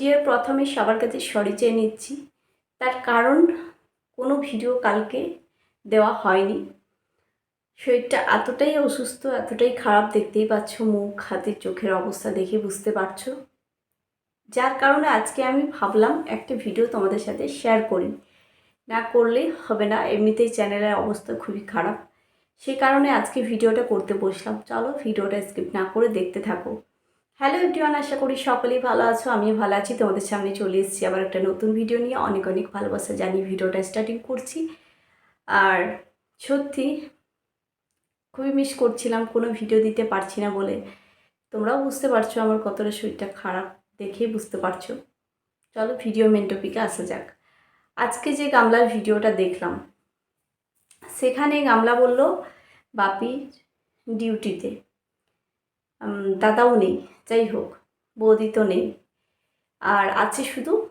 ভিডিওর প্রথমে সবার কাছে সরি চেয়ে নিচ্ছি। তার কারণ কোনো ভিডিও কালকে দেওয়া হয়নি। শরীরটা এতটাই অসুস্থ, এতটাই খারাপ, দেখতেই পাচ্ছ মুখ, হাতের চোখের অবস্থা দেখে বুঝতে পারছ। যার কারণে আজকে আমি ভাবলাম একটা ভিডিও তোমাদের সাথে শেয়ার করি। না করলে হবে না, এমনিতেই চ্যানেলের অবস্থা খুবই খারাপ। সেই কারণে আজকে ভিডিওটা করতে বসলাম। চলো ভিডিওটা স্কিপ না করে দেখতে থাকো। হ্যালো এভরিওয়ান আশা করি সকলেই ভালো আছো আমি ভালো আছি। তোমাদের সামনে চলে এসেছি আবার একটা নতুন ভিডিও নিয়ে। অনেক অনেক ভালোবাসা জানিয়ে ভিডিওটা স্টার্টিং করছি। আর সত্যি খুবই মিস করছিলাম, কোনো ভিডিও দিতে পারছি না বলে। তোমরাও বুঝতে পারছ আমার কতটা শরীরটা খারাপ, দেখেই বুঝতে পারছ। চলো ভিডিও মেন টপিকে আসা যাক। আজকে যে গামলার ভিডিওটা দেখলাম, সেখানে গামলা বলল, বাপি ডিউটিতে দাদাও নেই, যাই হোক, বৌদি তো নেই। আর আছে শুধু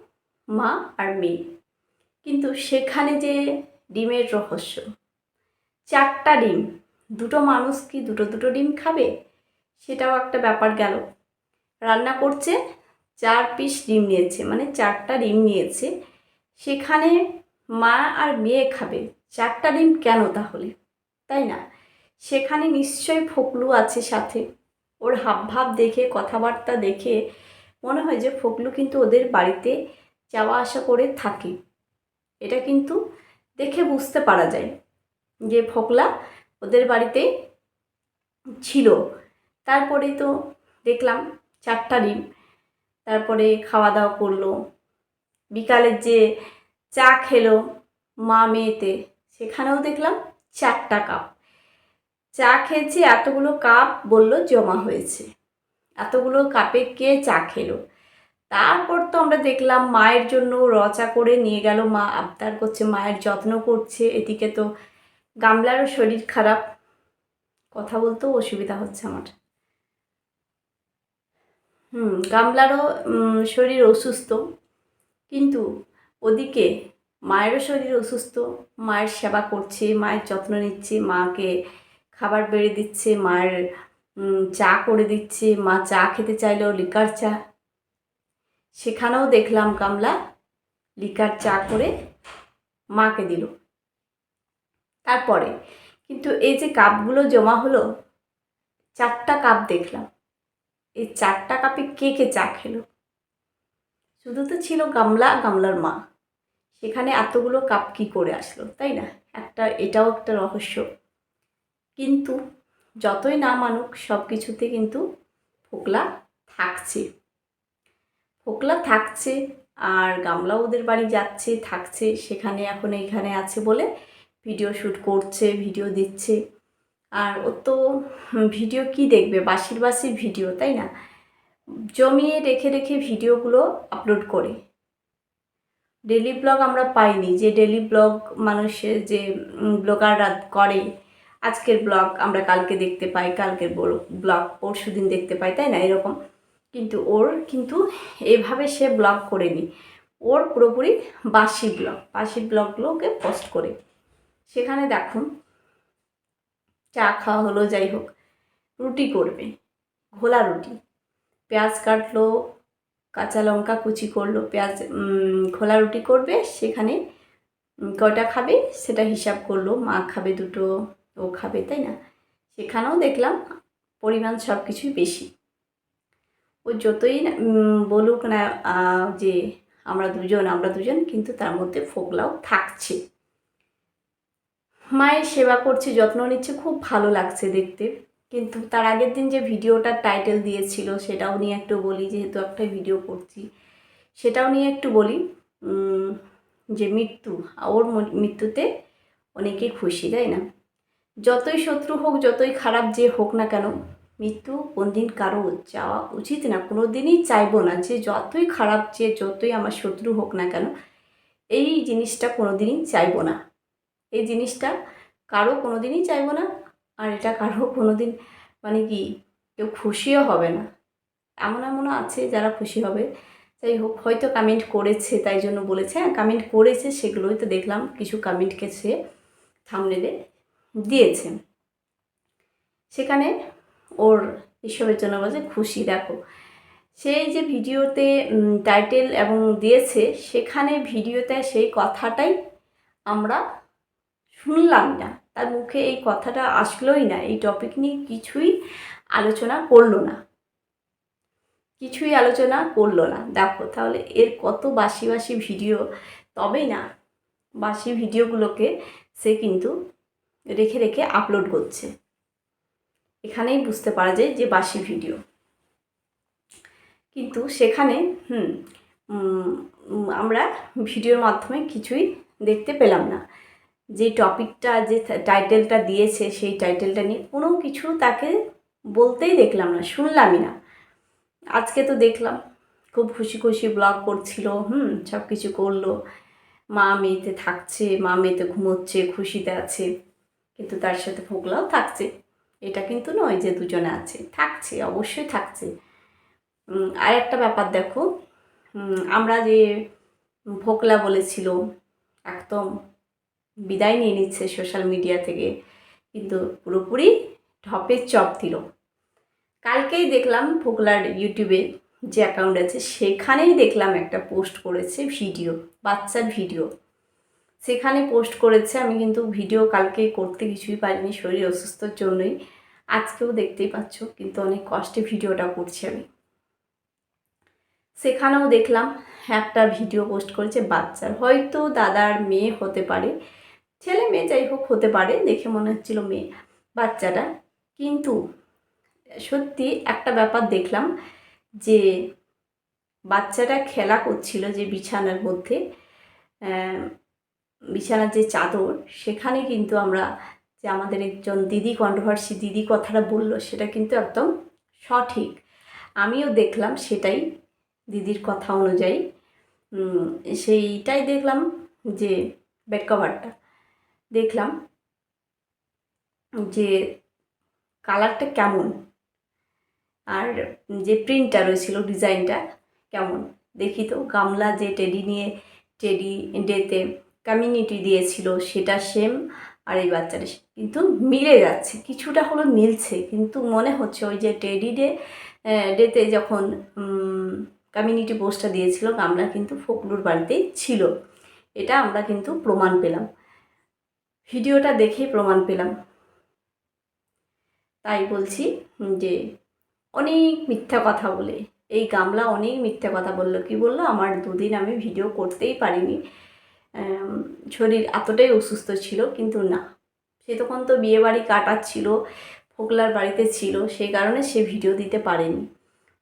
মা আর মেয়ে। কিন্তু সেখানে যে ডিমের রহস্য, চারটা ডিম, দুটো মানুষ কি দুটো দুটো ডিম খাবে? সেটাও একটা ব্যাপার গেল। রান্না করছে, চার পিস ডিম নিয়েছে মানে চারটা ডিম নিয়েছে। সেখানে মা আর মেয়ে খাবে, চারটা ডিম কেন তাহলে? তাই না? সেখানে নিশ্চয়ই ফকলু আছে সাথে। ওর হাবভাব দেখে, কথাবার্তা দেখে মনে হয় যে ফকলু কিন্তু ওদের বাড়িতে যাওয়া আসা করে থাকে। এটা কিন্তু দেখে বুঝতে পারা যায় যে ফকলা ওদের বাড়িতে ছিল। তারপরে তো দেখলাম চারটা ডিম, তারপরে খাওয়া দাওয়া করল। বিকালের যে চা খেলো মা মেয়েতে, সেখানেও দেখলাম চারটা কাপ। চা খেয়েছে, এতগুলো কাপ বলল জমা হয়েছে। এতগুলো কাপে কে চা খেলো? তারপর তো আমরা দেখলাম মায়ের জন্য রচা করে নিয়ে গেল মা, আবদার করছে, মায়ের যত্ন করছে, এদিকে তো গামলারও শরীর খারাপ। কথা বলতেও অসুবিধা হচ্ছে আমার। হুম, গামলারও শরীর অসুস্থ। কিন্তু ওদিকে মায়েরও শরীর অসুস্থ, মায়ের সেবা করছে, মায়ের যত্ন নিচ্ছে, মাকে খাবার বেড়ে দিচ্ছে, মায়ের চা করে দিচ্ছে, মা চা খেতে চাইলেও লিকার চা। সেখানেও দেখলাম গামলা লিকার চা করে মাকে দিল। তারপরে কিন্তু এই যে কাপগুলো জমা হলো, চারটা কাপ দেখলাম। এই চারটা কাপে কে কে চা খেলো? শুধু তো ছিল গামলা গামলার মা। সেখানে এতগুলো কাপ কি করে আসলো, তাই না? একটা, এটাও একটা রহস্য। কিন্তু যতই না মানুক, সব কিছুতে কিন্তু ফোকলা থাকছে। ফোকলা থাকছে আর গামলা ওদের বাড়ি যাচ্ছে, থাকছে, সেখানে এখন এইখানে আছে বলে ভিডিও শ্যুট করছে ভিডিও দিচ্ছে। আর ও তো ভিডিও কি দেখবে? বাসির বাসির ভিডিও তাই না? জমিয়ে রেখে রেখে ভিডিওগুলো আপলোড করে। ডেলি ব্লগ আমরা পাইনি। যে ডেলি ব্লগ মানুষের যে ব্লগাররা করে আজকের ব্লগ আমরা কালকে দেখতে পাই, কালকের ব্লগ পরশু দিন দেখতে পাই, তাই না? এরকম। কিন্তু ওর কিন্তু এভাবে সে ব্লগ করেনি। ওর পুরোপুরি বাসি ব্লগ, বাসি ব্লগগুলোকে পোস্ট করে। সেখানে দেখুন, চা খাওয়া হলো, যাই হোক, রুটি করবে, ঘোলা রুটি। পেঁয়াজ কাটলো, কাঁচা লঙ্কা কুচি করল, পেঁয়াজ খোলা রুটি করবে, সেখানে কয়টা খাবে সেটা হিসাব করল, মা খাবে দুটো ও খাবে, তাই না? সেখানেও দেখলাম পরিমাণ সব কিছুই বেশি। ও যতই বলুক না যে আমরা দুজন আমরা দুজন, কিন্তু তার মধ্যে ফোকলাও থাকছে। মায়ের সেবা করছে, যত্ন নিচ্ছে, খুব ভালো লাগছে দেখতে। কিন্তু তার আগের দিন যে ভিডিওটার টাইটেল দিয়েছিল, সেটাও নিয়ে একটু বলি, যেহেতু একটা ভিডিও করছি। সেটাও নিয়ে একটু বলি যে মৃত্যু, ওর মৃত্যুতে অনেকে খুশি, তাই না? যতই শত্রু হোক, যতই খারাপ যে হোক না কেন, মৃত্যু কোনদিন কারও যাওয়া উচিত না। কোনো দিনই চাইব না যে যতই খারাপ যে, যতই আমার শত্রু হোক না কেন, এই জিনিসটা কোনো দিনই চাইব না। এই জিনিসটা কারও কোনো দিনই চাইব না, আর এটা কারও কোনো দিন মানে কি কেউ খুশিও হবে না। এমন এমনও আছে যারা খুশি হবে। যাই হোক, হয়তো কমেন্ট করেছে, তাই জন্য বলেছে। হ্যাঁ কমেন্ট করেছে, সেগুলোই তো দেখলাম। কিছু কমেন্টকে সে থামনেলে দিয়েছে সেখানে ওর এসবের জন্য বলছে, খুশি, দেখো। সেই যে ভিডিওতে টাইটেল এবং দিয়েছে, সেখানে ভিডিওতে সেই কথাটাই আমরা শুনলাম না। তার মুখে এই কথাটা আসলোই না। এই টপিক নিয়ে কিছুই আলোচনা করল না। কিছুই আলোচনা করল না। দেখো, তাহলে এর কত বাসি বাসি ভিডিও? তবেই না, বাসি ভিডিওগুলোকে সে কিন্তু রেখে রেখে আপলোড করছে। এখানেই বুঝতে পারা যায় যে বাসি ভিডিও কিন্তু সেখানে, হুম আমরা ভিডিওর মাধ্যমে কিছুই দেখতে পেলাম না। যে টপিকটা যে টাইটেলটা দিয়েছে, সেই টাইটেলটা নিয়ে কোনো কিছু তাকে বলতেই দেখলাম না, শুনলামই না। আজকে তো দেখলাম, খুব খুশি খুশি ব্লগ করছিল, হুম সব কিছু করল। মা মেয়েতে থাকছে, মা মেয়েতে ঘুমোচ্ছে, খুশিতে আছে। কিন্তু তার সাথে ফোকলাও থাকছে। এটা কিন্তু নয় যে দুজনে আছে। থাকছে, অবশ্যই থাকছে। আর একটা ব্যাপার দেখো আমরা যে ফোকলা বলেছিল, একদম বিদায় নিয়ে নিচ্ছে সোশ্যাল মিডিয়া থেকে, কিন্তু পুরোপুরি ঢপের চপ দিল। কালকেই দেখলাম ফোকলার ইউটিউবে যে অ্যাকাউন্ট আছে, সেখানেই দেখলাম একটা পোস্ট করেছে ভিডিও বাচ্চার ভিডিও সেখানে পোস্ট করেছে, আমি কিন্তু ভিডিও কালকে করতে কিছুই পারিনি, শরীর অসুস্থর জন্যই। আজকেও দেখতেই পাচ্ছ, কিন্তু অনেক কষ্টে ভিডিওটা করছি আমি। সেখানেও দেখলাম, একটা ভিডিও পোস্ট করেছে বাচ্চার। হয়তো দাদার মেয়ে হতে পারে, ছেলে মেয়ে যাই হোক হতে পারে, দেখে মনে হচ্ছিল মেয়ে, বাচ্চাটা। কিন্তু সত্যি একটা ব্যাপার দেখলাম যে, বাচ্চাটা খেলা করছিল যে বিছানার মধ্যে বিছানার যে চাদর, সেখানে কিন্তু আমরা যে আমাদের একজন দিদি কন্ট্রোভার্সি দিদি কথাটা বলল, সেটা কিন্তু একদম সঠিক। আমিও দেখলাম সেটাই দিদির কথা অনুযায়ী। সেইটাই দেখলাম যে বেড কভারটা দেখলাম যে কালারটা কেমন? আর যে প্রিন্টটা রয়েছিল ডিজাইনটা কেমন? দেখি তো, গামলা যে টেডি নিয়ে টেডি ডেতে কমিউনিটি দিয়েছিল, সেটা সেম আর এই বাচ্চাটা কিন্তু মিলে যাচ্ছে, কিছুটা হলো মিলছে, কিন্তু মনে হচ্ছে ওই যে টেডি ডে ডেতে যখন কমিউনিটি পোস্টটা দিয়েছিল গামলা কিন্তু ফকলুর বাড়িতেই ছিল। এটা আমরা কিন্তু প্রমাণ পেলাম। ভিডিওটা দেখেই প্রমাণ পেলাম। তাই বলছি যে অনেক মিথ্যা কথা বলে, এই গামলা অনেক মিথ্যা কথা বলল। কি বলল? আমার দুদিন আমি ভিডিও করতেই পারিনি। শরীর এতটাই অসুস্থ ছিল, কিন্তু না। সে তখন তো বিয়ে বাড়ি কাটাচ্ছিল, ফোকলার বাড়িতে ছিল সেই কারণে সে ভিডিও দিতে পারেনি।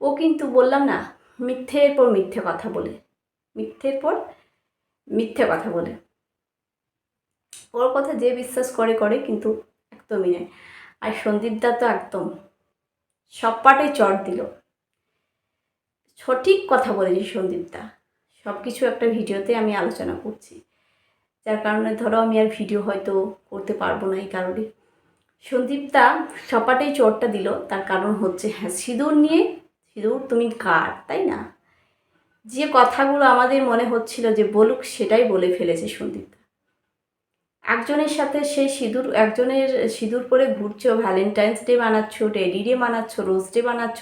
ও কিন্তু বললাম না, মিথ্যের পর মিথ্যে কথা বলে। মিথ্যের পর মিথ্যে কথা বলে। ওর কথা যে বিশ্বাস করে করে কিন্তু একদমই নয় আর সন্দীপদা তো একদম সব পাটাই চট দিল। সঠিক কথা বলেছি সন্দীপদা সব কিছু একটা ভিডিওতে আমি আলোচনা করছি। যার কারণে ধরো আমি আর ভিডিও হয়তো করতে পারব না এই কারণে। সন্দীপদা সপাটেই চটটা দিল, তার কারণ হচ্ছে হ্যাঁ সিঁদুর নিয়ে, সিঁদুর তুমি কার, তাই না? যে কথাগুলো আমাদের মনে হচ্ছিল যে বলুক, সেটাই বলে ফেলেছে সন্দীপদা একজনের সাথে সেই সিঁদুর, একজনের সিঁদুর পরে ঘুরছো ভ্যালেন্টাইন্স ডে বানাচ্ছ ডেডি ডে বানাচ্ছ রোজ ডে বানাচ্ছ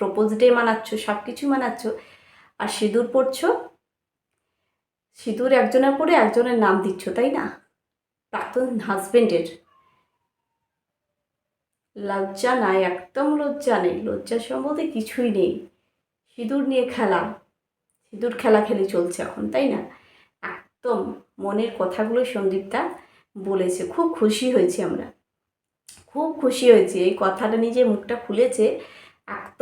প্রপোজ ডে বানাচ্ছ সব কিছু বানাচ্ছ আর সিঁদুর পরছো সিঁদুর একজনের পরে একজনের নাম দিচ্ছ, তাই না? প্রাক্তন হাজবেন্ডের। লজ্জা নাই, একদম লজ্জা নেই। লজ্জা সম্বন্ধে কিছুই নেই। সিঁদুর নিয়ে খেলা। সিঁদুর খেলা খেলে চলছে এখন, তাই না? একদম মনের কথাগুলো সন্দীপদা বলেছে। খুব খুশি হয়েছি আমরা। খুব খুশি হয়েছি। এই কথাটা নিয়ে যে মুখটা খুলেছে।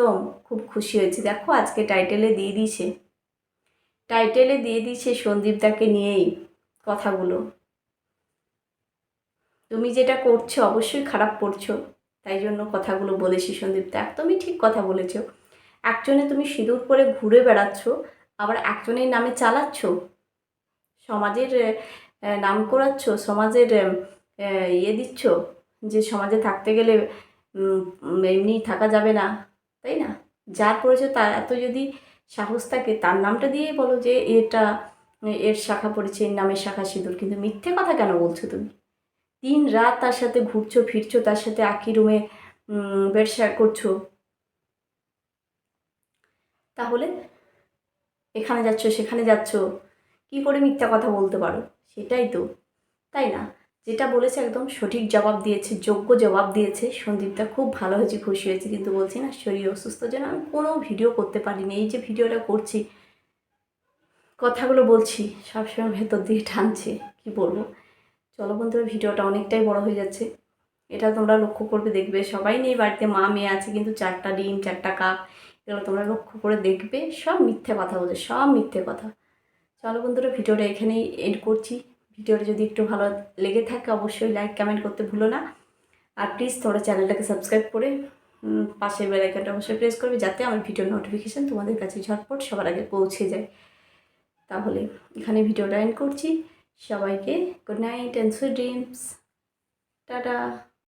একদম খুব খুশি হয়েছি। দেখো আজকে টাইটেলে দিয়ে দিয়েছে। টাইটেলে দিয়ে দিয়েছে সন্দীপদাকে নিয়েই কথাগুলো। তুমি যেটা করছ অবশ্যই খারাপ করছ, তাই জন্য কথাগুলো বলেছি সন্দীপদা একদমই ঠিক কথা বলেছ। একজনে তুমি সিঁদুর পরে ঘুরে বেড়াচ্ছ, আবার একজনের নামে চালাচ্ছ। সমাজের নাম করাচ্ছ, সমাজের ইয়ে দিচ্ছ যে সমাজে থাকতে গেলে এমনি থাকা যাবে না। তাই না? যার পড়েছে তার এত যদি সাহস থাকে, তার নামটা দিয়েই বলো যে এটা, এর শাখা পড়েছে, এর নামের শাখা সিঁদুর। কিন্তু মিথ্যে কথা কেন বলছো তুমি? দিন রাত তার সাথে ঘুরছো, ফিরছো, তার সাথে একই রুমে শেয়ার করছ। তাহলে এখানে যাচ্ছ, সেখানে যাচ্ছ, কি করে মিথ্যা কথা বলতে পারো? সেটাই তো, তাই না? যেটা বলেছে একদম সঠিক জবাব দিয়েছে, যোগ্য জবাব দিয়েছে। সন্দীপটা খুব ভালো হয়েছে, খুশি হয়েছে, কিন্তু বলছি না, শরীর অসুস্থ যেন আমি কোনো ভিডিও করতে পারিনি। এই যে ভিডিওটা করছি, কথাগুলো বলছি, সবসময় ভেতর দিয়ে টানছে, কি বলব? চলো বন্ধুরা ভিডিওটা অনেকটাই বড় হয়ে যাচ্ছে। এটা তোমরা লক্ষ্য করবে, দেখবে সবাই নেই বাড়িতে, মা মেয়ে আছে, কিন্তু চারটা ডিম, চারটা কাপ, এগুলো তোমরা লক্ষ্য করে দেখবে, সব মিথ্যে কথা বলছে, সব মিথ্যে কথা। চলো বন্ধুরা ভিডিওটা এখানেই এড করছি। ভিডিওটা যদি একটু ভালো লেগে থাকে, অবশ্যই লাইক কমেন্ট করতে ভুলো না। আর প্লিজ তোমরা চ্যানেলটাকে সাবস্ক্রাইব করে পাশের বেলাইকানটা অবশ্যই প্রেস করবে, যাতে আমার ভিডিও নোটিফিকেশান তোমাদের কাছে ঝটপট সবার আগে পৌঁছে যায়। তাহলে এখানে ভিডিওটা এন্ড করছি। সবাইকে good night and sweet dreams tata.